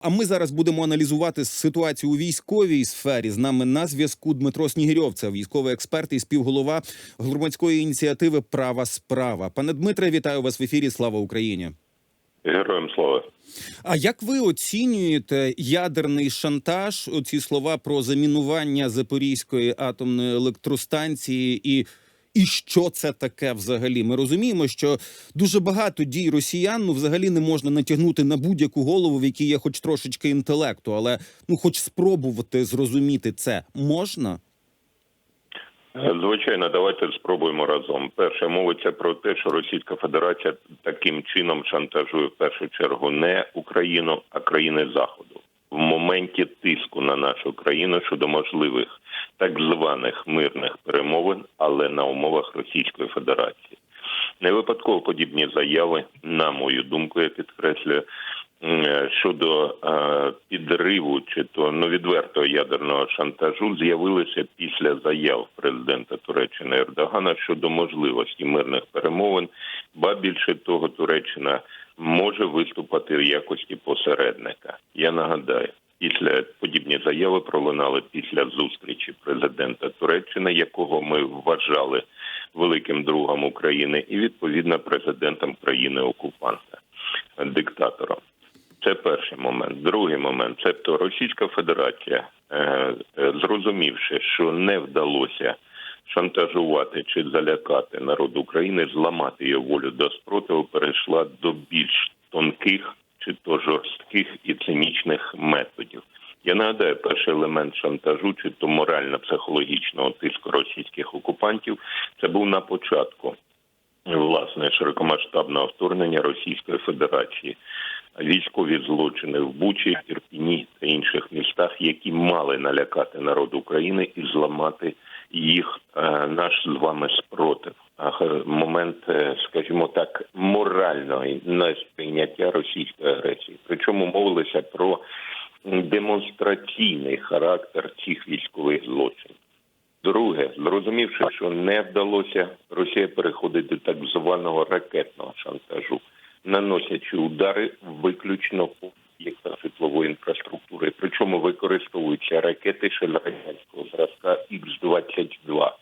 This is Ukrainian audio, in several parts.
А ми зараз будемо аналізувати ситуацію у військовій сфері. З нами на зв'язку Дмитро Снігирьов, військовий експерт і співголова громадської ініціативи Права справа. Пане Дмитре, вітаю вас в ефірі. Слава Україні. Героям слава. А як ви оцінюєте ядерний шантаж? Оці слова про замінування Запорізької атомної електростанції і. І що це таке взагалі? Ми розуміємо, що дуже багато дій росіян ну взагалі не можна натягнути на будь-яку голову, в якій є хоч трошечки інтелекту, але ну, хоч спробувати зрозуміти це можна. Звичайно, давайте спробуємо разом. Перше мовиться про те, що Російська Федерація таким чином шантажує в першу чергу не Україну, а країни Заходу в моменті тиску на нашу країну щодо можливих так званих мирних перемовин, але на умовах Російської Федерації. Не випадково подібні заяви, на мою думку, я підкреслюю, щодо е, підриву чи то ну відвертого ядерного шантажу з'явилися після заяв президента Туреччини Ердогана щодо можливості мирних перемовин, ба більше того, Туреччина може виступати в якості посередника. Я нагадаю. Після подібні заяви пролунали після зустрічі президента Туреччини, якого ми вважали великим другом України, і відповідно президентом країни окупанта диктатором. Це перший момент. Другий момент це то Російська Федерація, е, зрозумівши, що не вдалося шантажувати чи залякати народ України, зламати його волю до спротиву, перейшла до більш тонких чи то жорстких і цинічних методів. Я нагадаю, перший елемент шантажу, чи то морально-психологічного тиску російських окупантів, це був на початку власне широкомасштабного вторгнення Російської Федерації. Військові злочини в Бучі, Ірпіні та інших містах, які мали налякати народ України і зламати їх е, наш з вами спротив. Момент, е, скажімо так, морального несприйняття російської агресії. Причому мовилися про демонстраційний характер цих військових злочинів. Друге, зрозумівши, що не вдалося, Росія переходить до так званого ракетного шантажу, наносячи удари виключно по об'єктах житлової інфраструктури. Причому використовуються ракети ще зразка Х-22,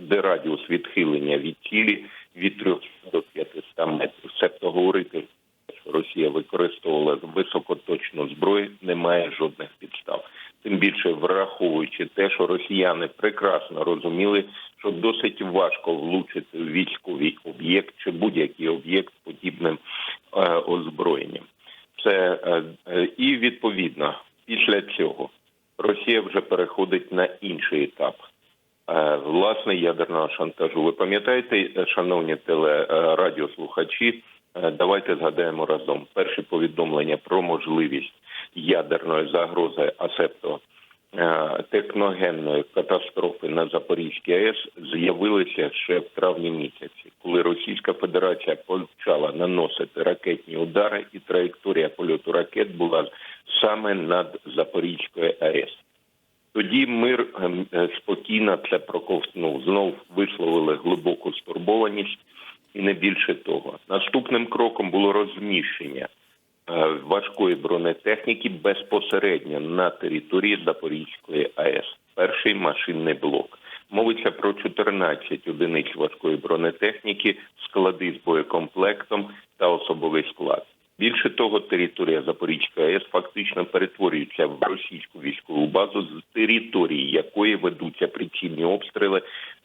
де радіус відхилення від цілі від 300 до 500 метрів. Себто говорити, що Росія використовувала високоточну зброю, немає жодних підстав. Тим більше враховуючи те, що росіяни прекрасно розуміли, що досить важко влучити військовий об'єкт чи будь-який об'єкт подібним е, озброєнням. Це е, е, і відповідно після цього Росія вже переходить на інший етап. Е, власне ядерного шантажу. Ви пам'ятаєте, шановні телерадіослухачі, е, давайте згадаємо разом перші повідомлення про можливість ядерної загрози, а себто е, техногенної катастрофи на Запорізькій АЕС з'явилися ще в травні місяці, коли Російська Федерація почала наносити ракетні удари, і траєкторія польоту ракет була саме над Запорізькою АЕС. Тоді мир спокійно це проковтнув. Знов висловили глибоку стурбованість, і не більше того. Наступним кроком було розміщення важкої бронетехніки безпосередньо на території Запорізької АЕС. Перший машинний блок. Мовиться про 14 одиниць важкої бронетехніки, склади з боєкомплектом та особовий склад. Більше того, територія Запорізької АЕС фактично перетворюється в російську військову базу, з території якої ведуться прицільні обстріли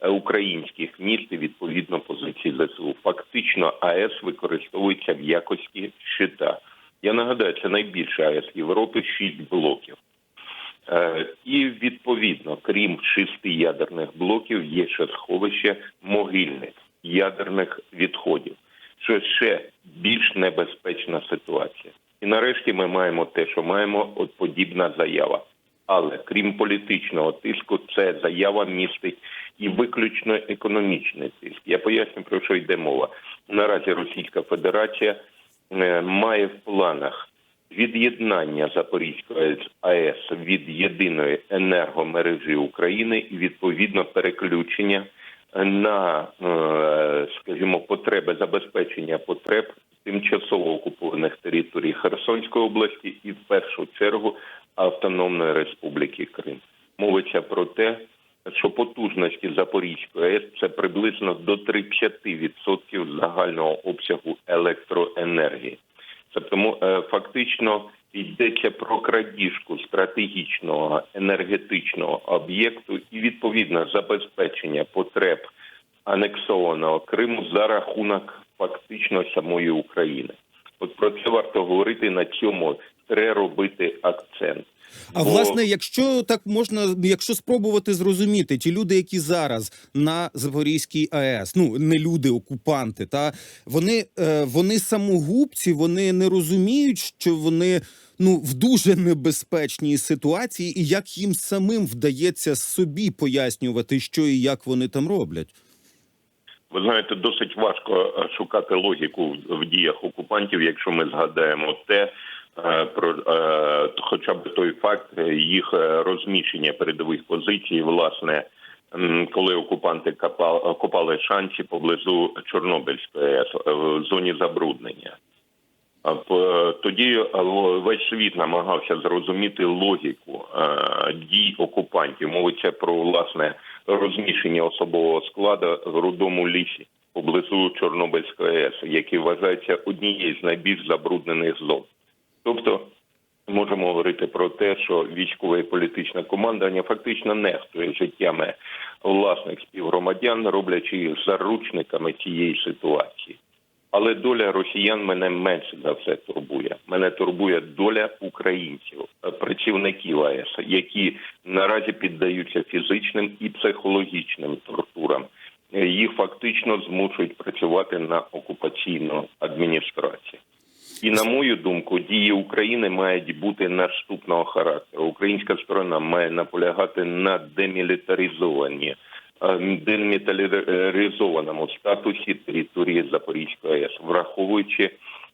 українських міст і відповідно позицій ЗСУ. Фактично, АЕС використовується в якості щита. Я нагадаю, це найбільша АЕС Європи, шість блоків. Е, і відповідно, крім шести ядерних блоків, є ще сховище могильних ядерних відходів, що ще більш небезпечна ситуація. І нарешті ми маємо те, що маємо от подібна заява. Але крім політичного тиску, це заява містить і виключно економічний тиск. Я поясню про що йде мова. Наразі Російська Федерація має в планах від'єднання Запорізької АЕС від єдиної енергомережі України і відповідно переключення на, скажімо, потреби забезпечення потреб тимчасово окупованих територій Херсонської області і в першу чергу Автономної Республіки Крим. Мовиться про те, що потужності Запорізької АЕС це приблизно до 30% загального обсягу електроенергії. Тобто е, фактично йдеться про крадіжку стратегічного енергетичного об'єкту і відповідне забезпечення потреб анексованого Криму за рахунок фактично самої України. От про це варто говорити на цьому треба робити акцент. А Бо- власне, якщо так можна, якщо спробувати зрозуміти, ті люди, які зараз на Запорізькій АЕС, ну не люди, окупанти, та вони, е, вони самогубці, вони не розуміють, що вони ну в дуже небезпечній ситуації, і як їм самим вдається собі пояснювати, що і як вони там роблять. Ви знаєте, досить важко е, шукати логіку в- діях окупантів, якщо ми згадаємо те, про е, хоча б той факт е, їх е, розміщення передових позицій, власне, коли окупанти копали, копали шанці поблизу Чорнобильської е, в зоні забруднення. Тоді е, весь світ намагався зрозуміти логіку е, дій окупантів. Мовиться про власне розміщення особового складу в рудому лісі поблизу Чорнобильської АЕС, який вважається однією з найбільш забруднених зон. Тобто можемо говорити про те, що військове і політичне командування фактично нехтує життями власних співгромадян, роблячи їх заручниками цієї ситуації. Але доля росіян мене менше за все турбує. Мене турбує доля українців, е, працівників АЕС, які наразі піддаються фізичним і психологічним тортурам. Е, Їх фактично змушують працювати на окупаційну адміністрацію. І на мою думку, дії України мають бути наступного характеру. Українська сторона має наполягати на демілітаризовані е, демілітаризованому статусі території Запорізької АЕС, враховуючи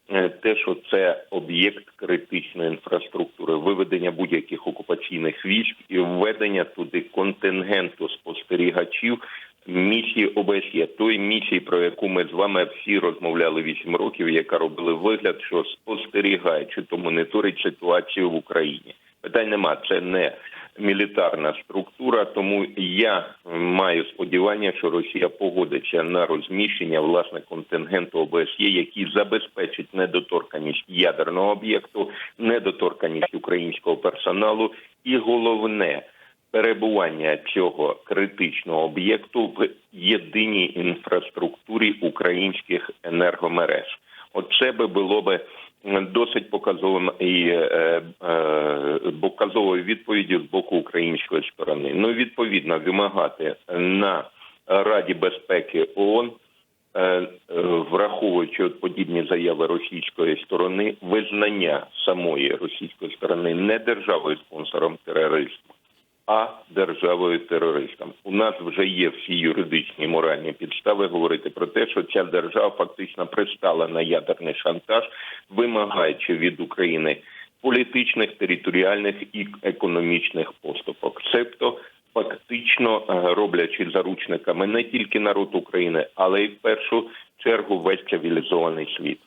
е, те, що це об'єкт критичної інфраструктури, виведення будь-яких окупаційних військ і введення туди контингенту спостерігачів місії ОБСЄ, тої місії, про яку ми з вами всі розмовляли 8 років, яка робила вигляд, що спостерігає чи то моніторить ситуацію в Україні. Питань нема, це не мілітарна структура, тому я маю сподівання, що Росія погодиться на розміщення власне контингенту ОБСЄ, який забезпечить недоторканість ядерного об'єкту, недоторканість українського персоналу, і головне перебування цього критичного об'єкту в єдиній інфраструктурі українських енергомереж. Оце би було би досить показовим і е, е, показовою відповіддю з боку української сторони. Ну відповідно вимагати на Раді безпеки ООН е, е, враховуючи подібні заяви російської сторони, визнання самої російської сторони не державою спонсором тероризму, а державою терористом. У нас вже є всі юридичні і моральні підстави говорити про те, що ця держава фактично пристала на ядерний шантаж, вимагаючи від України політичних, територіальних і економічних поступок, себто фактично е, роблячи заручниками не тільки народ України, але й в першу чергу весь цивілізований світ.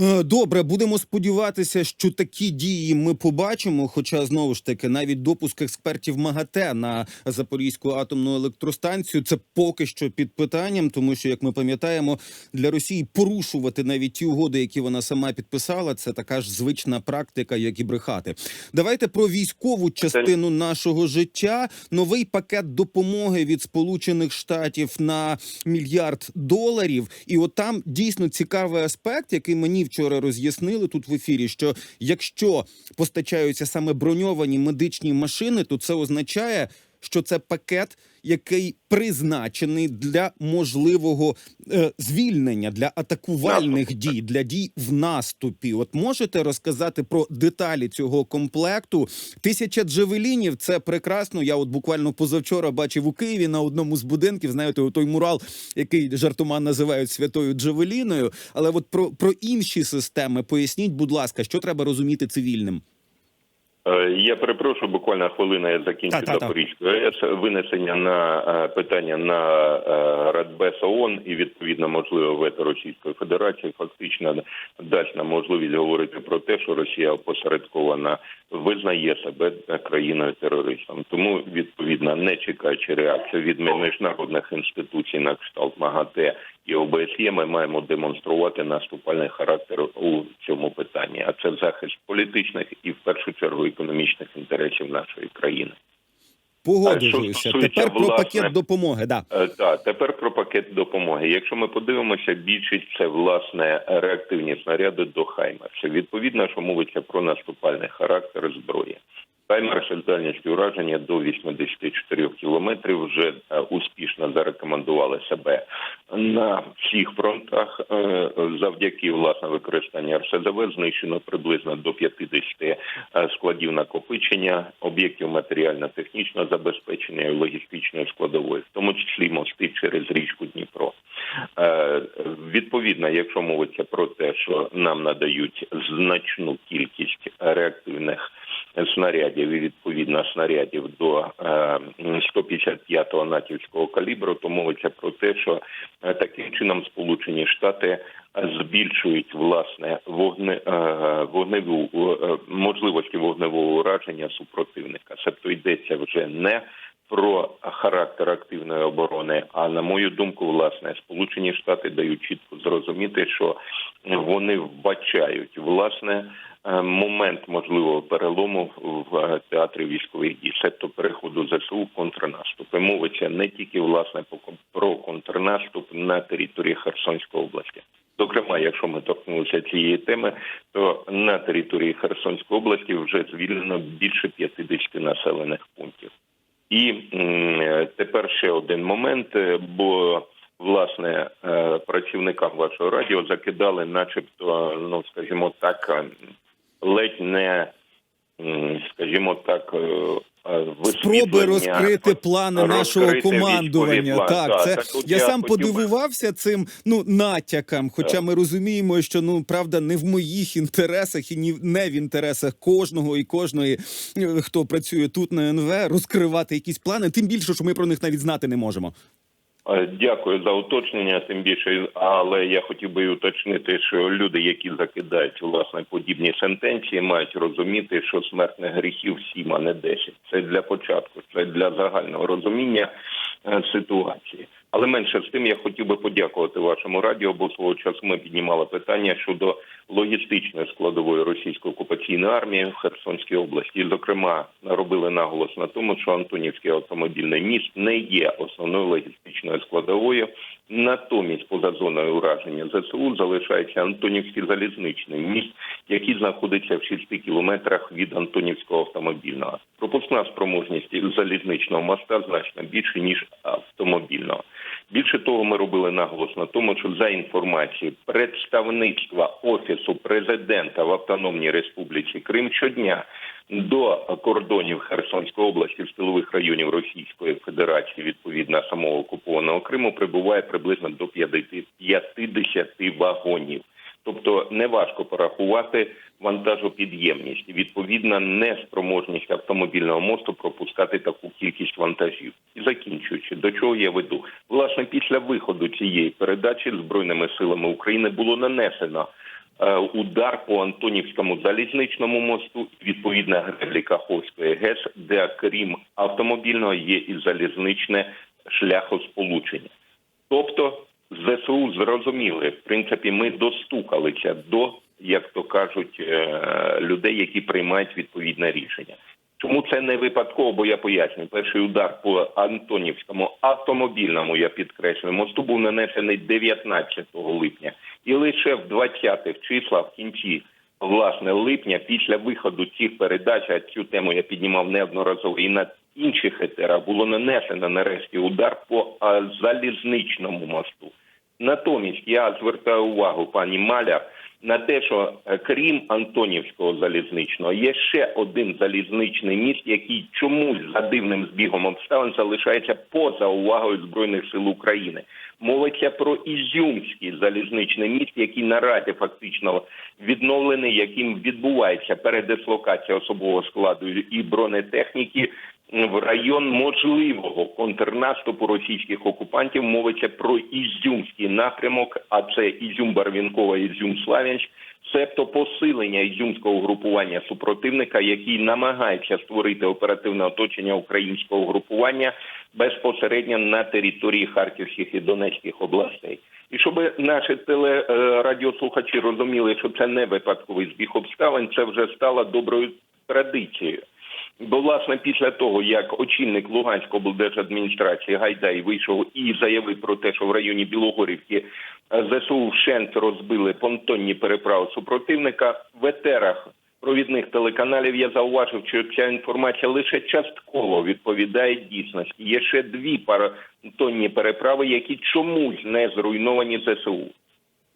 Е, Добре, будемо сподіватися, що такі дії ми побачимо. Хоча знову ж таки, навіть допуск експертів МАГАТЕ на Запорізьку атомну електростанцію це поки що під питанням, тому що, як ми пам'ятаємо, для Росії порушувати навіть ті угоди, які вона сама підписала, це така ж звична практика, як і брехати. Давайте про військову частину нашого життя. Новий пакет допомоги від Сполучених Штатів на мільярд доларів. І от там дійсно цікавий аспект, який мені вчора роз'яснили тут в ефірі. Що якщо постачаються саме броньовані медичні машини, то це означає, що це пакет, який призначений для можливого е, звільнення для атакувальних дій, для дій в наступі. От можете розказати про деталі цього комплекту? Тисяча джевелінів це прекрасно. Я от буквально позавчора бачив у Києві на одному з будинків. Знаєте, той мурал, який жартома називають святою Джевеліною. Але от про, про інші системи поясніть, будь ласка, що треба розуміти цивільним. Е, Я перепрошую, буквально хвилина я закінчу. Запорізьку АЕС. Винесення на е, питання на е, Радбез ООН і відповідно можливо вето Російської Федерації фактично дасть нам можливість говорити про те, що Росія опосередкована визнає себе країною терористом. Тому відповідно, не чекаючи реакції від міжнародних інституцій на кшталт МАГАТЕ і ОБСЄ, ми маємо демонструвати наступальний характер у цьому питанні. А це захист політичних і в першу чергу економічних інтересів нашої країни. Погоджуюся. Тепер про пакет допомоги. Да. Е, Так, тепер про пакет допомоги. Якщо ми подивимося, більшість це власне реактивні снаряди до Хаймерса. Відповідно, що мовиться про наступальний характер зброї. Хаймерс з дальністю ураження до 84 кілометрів вже е, успішно зарекомендували себе на всіх фронтах. Е, Завдяки власне використанню РСЗВ знищено приблизно до 50 е, складів накопичення, об'єктів матеріально-технічного забезпечення і логістичної складової, в тому числі мости через річку Дніпро. Е, Відповідно, якщо мовиться про те, що нам надають значну кількість реактивних снарядів і відповідно снарядів до е, 155-го натівського калібру, то мовиться про те, що е, таким чином Сполучені Штати збільшують власне вогне е, вогневу е, можливості вогневого ураження супротивника. Себто йдеться вже не про характер активної оборони. А на мою думку, власне, Сполучені Штати дають чітко зрозуміти, що вони вбачають власне е, момент можливого перелому в е, театрі військових дій, себто переходу ЗСУ в контрнаступ. І мовиться не тільки власне про контрнаступ на території Херсонської області. Зокрема, якщо ми торкнулися цієї теми, то на території Херсонської області вже звільнено більше 50 населених пунктів. І е, тепер ще один момент, е, бо власне е, працівникам вашого радіо закидали, начебто, ну скажімо так, е, ледь не скажімо так, е, Спроби розкрити плани нашого командування. плани. Так, Так, це так я я сам хотів би- подивувався цим ну натякам. Хоча Так. ми розуміємо, що ну правда не в моїх інтересах і ні не в інтересах кожного і кожної, е, хто працює тут на НВ, розкривати якісь плани. Тим більше, що ми про них навіть знати не можемо. Е, Дякую за уточнення. Тим більше, але я хотів би уточнити, що люди, які закидають власне подібні сентенції, мають розуміти, що смертних гріхів сім, а не десять. Це для початку, це для загального розуміння ситуації. Але менше з тим я хотів би подякувати вашому радіо, бо свого часу ми піднімали питання щодо логістичної складової російської окупаційної армії в Херсонській області. Зокрема, робили наголос на тому, що Антонівський автомобільний міст не є основною логістичною складовою. Натомість, поза зоною ураження ЗСУ залишається Антонівський залізничний міст, який знаходиться в 6 кілометрах від Антонівського автомобільного. Пропускна спроможність залізничного моста значно більше ніж автомобільного. Більше того, ми робили наголос на тому, що за інформацією представництва офісу президента в Автономній Республіці Крим щодня до кордонів Херсонської області в тилових районів Російської Федерації, відповідно самого окупованого Криму, прибуває приблизно до 50 вагонів. Тобто неважко порахувати вантажопідємність, відповідна неспроможність автомобільного мосту пропускати таку кількість вантажів. І закінчуючи, до чого я веду, власне, після виходу цієї передачі збройними силами України було нанесено е, удар по Антонівському залізничному мосту, відповідно греблі Каховської ГЕС, де крім автомобільного є і залізничне шляхосполучення. Тобто ЗСУ зрозуміли, в принципі, ми достукалися до, як то кажуть, е, людей, які приймають відповідне рішення. Чому це не випадково? Бо я пояснюю, перший удар по Антонівському автомобільному, я підкреслюю, мосту був нанесений 19 липня, і лише в 20-х числах в кінці власне липня, після виходу цих передач, а цю тему я піднімав неодноразово і на інших етерах, було нанесено нарешті удар по залізничному мосту. Натомість я звертаю увагу пані Маляр на те, що е, крім Антонівського залізничного, є ще один залізничний міст, який чомусь за дивним збігом обставин залишається поза увагою збройних сил України. Мовиться про Ізюмський залізничний міст, який наразі фактично відновлений, яким відбувається передислокація особового складу і бронетехніки в район можливого контрнаступу російських окупантів. Мовиться про Ізюмський напрямок, а це Ізюм Барвінкова, Ізюм Славянськ, себто посилення ізюмського групування супротивника, який намагається створити оперативне оточення українського групування безпосередньо на території Харківських і Донецьких областей. І щоб наші телерадіослухачі розуміли, що це не випадковий збіг обставин, це вже стало доброю традицією. Бо власне після того, як очільник Луганської облдержадміністрації Гайдай вийшов і заявив про те, що в районі Білогорівки е, ЗСУ вщент розбили понтонні переправи супротивника в етерах провідних телеканалів. Я зауважив, що ця інформація лише частково відповідає дійсності. Є ще дві понтонні переправи, які чомусь не зруйновані ЗСУ.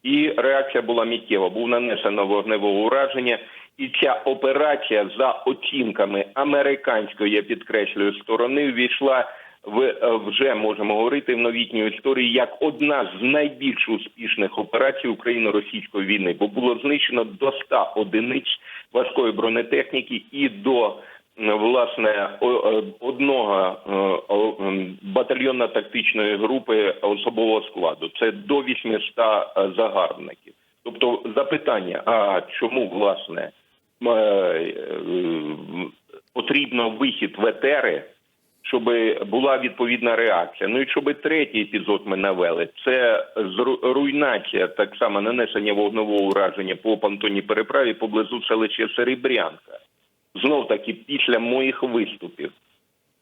І реакція була миттєва. Був нанесено вогневе ураження, і ця операція за оцінками американської, я підкреслюю, сторони ввійшла в е, вже можемо говорити в новітню історії як одна з найбільш успішних операцій україно-російської війни, бо було знищено до 100 одиниць важкої бронетехніки і до власне е, одного е, батальйонно-тактичної групи особового складу. Це до 800 е, загарбників. Тобто запитання: а чому власне потрібно вихід в етери, щоб була відповідна реакція? Ну і щоб третій епізод ми навели, це руйнація, так само нанесення вогневого ураження по понтонній переправі поблизу селища Серебрянка. Знов таки після моїх виступів.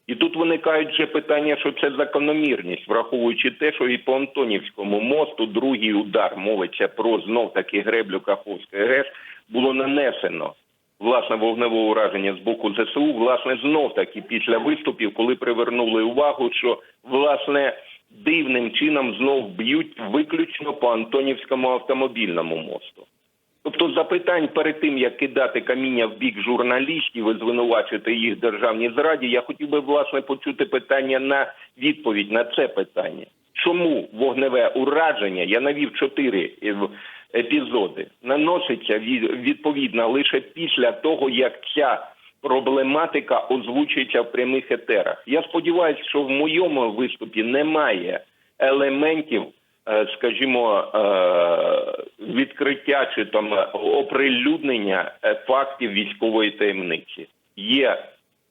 І тут виникають вже питання, що це закономірність, враховуючи те, що і по Антонівському мосту другий удар мовиться про знов таки греблю Каховської ГЕС було нанесено власне вогневе ураження з боку ЗСУ. Власне, знов таки після виступів, коли привернули увагу, що власне дивним чином знов б'ють виключно по Антонівському автомобільному мосту. Тобто запитань перед тим, як кидати каміння в бік журналістів і звинувачити їх в державній зраді, я хотів би власне почути питання на відповідь на це питання. Чому вогневе ураження? Я навів чотири е, епізоди. Наноситься від- відповідно лише після того, як ця проблематика озвучується в прямих етерах. Я сподіваюся, що в моєму виступі немає елементів е, скажімо, е, відкриття чи там оприлюднення е, фактів військової таємниці. Є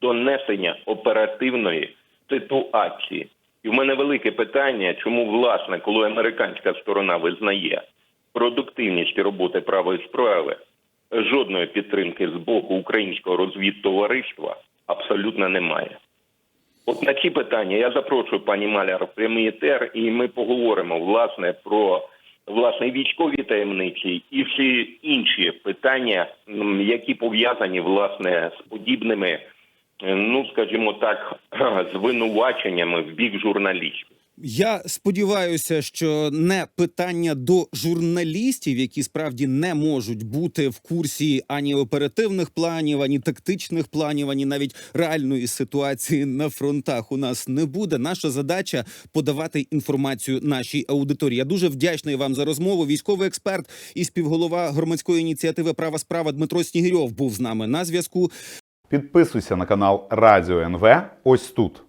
донесення оперативної ситуації. І в мене велике питання, чому власне, коли американська сторона визнає продуктивність роботи правої справи, жодної підтримки з боку українського розвідтовариства абсолютно немає. От на ці питання я запрошую пані Маляр в прямий етер, і ми поговоримо власне про власне військові таємниці і всі інші питання, які пов'язані власне з подібними, ну скажімо так, звинуваченнями в бік журналістів. Я сподіваюся, що не питання до журналістів, які справді не можуть бути в курсі ані оперативних планів, ані тактичних планів, ані навіть реальної ситуації на фронтах. У нас не буде. Наша задача подавати інформацію нашій аудиторії. Я дуже вдячний вам за розмову. Військовий експерт і співголова громадської ініціативи Права справа Дмитро Снігирьов був з нами на зв'язку. Підписуйся на канал Радіо НВ ось тут.